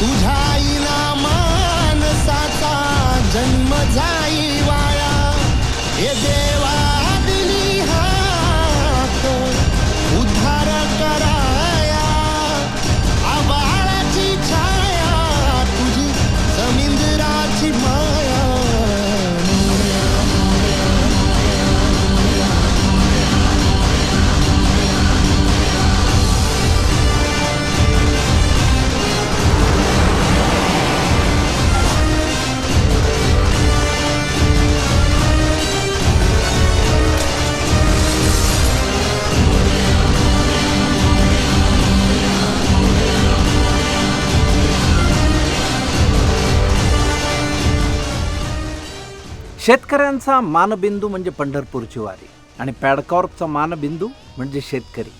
तुझ्या जन्म जाई वाया. शेतकऱ्यांचा मानबिंदू म्हणजे पंढरपूरची वारी आणि पॅडकॉर्पचा मानबिंदू म्हणजे शेतकरी.